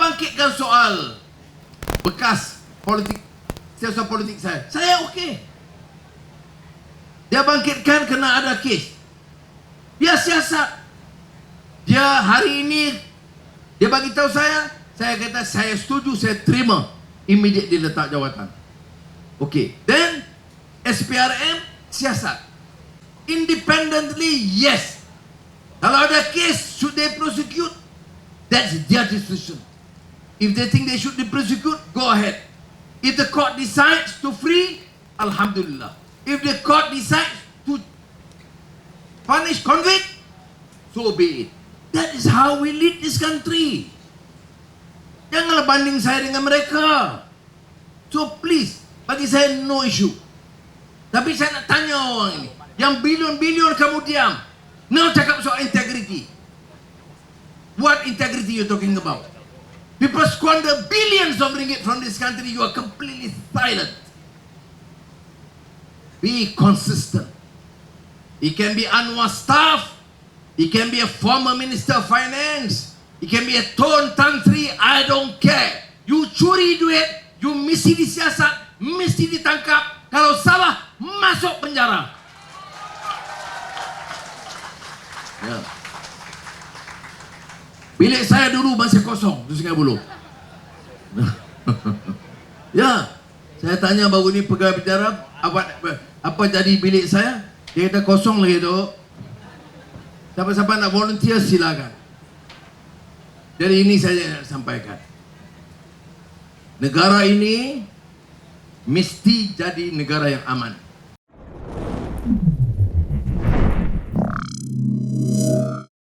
bangkitkan soal bekas politik siasat politik saya, saya okey. Dia bangkitkan kena ada kes. Dia siasat. Dia hari ini dia bagi tahu saya, saya kata saya setuju, saya terima immediate dia letak jawatan. Okey. Then SPRM siasat. Independently, yes. Kalau ada kes, should they prosecute? That's their decision. If they think they should be prosecute, go ahead. If the court decides to free, Alhamdulillah. If the court decides to punish convict, so be it. That is how we lead this country. Janganlah banding saya dengan mereka. So please, bagi saya no issue. Tapi saya nak tanya orang ini. Yang bilion-bilion kamu diam. Now cakap soal integrity. What integrity you talking about? People squander billions of ringgit from this country. You are completely silent. Be consistent. It can be Anwar staff. It can be a former minister of finance. It can be a Ton Tantri. I don't care. You curi duit. You mesti disiasat. Mesti ditangkap. Kalau salah, masuk penjara. Ya. Bilik saya dulu masih kosong di Sungai Buloh. ya. Saya tanya baru ni pegawai penjara apa apa jadi bilik saya? Dia kata kosong lagi tu. Siapa-siapa nak volunteer silakan. Jadi ini saya sampaikan. Negara ini mesti jadi negara yang aman.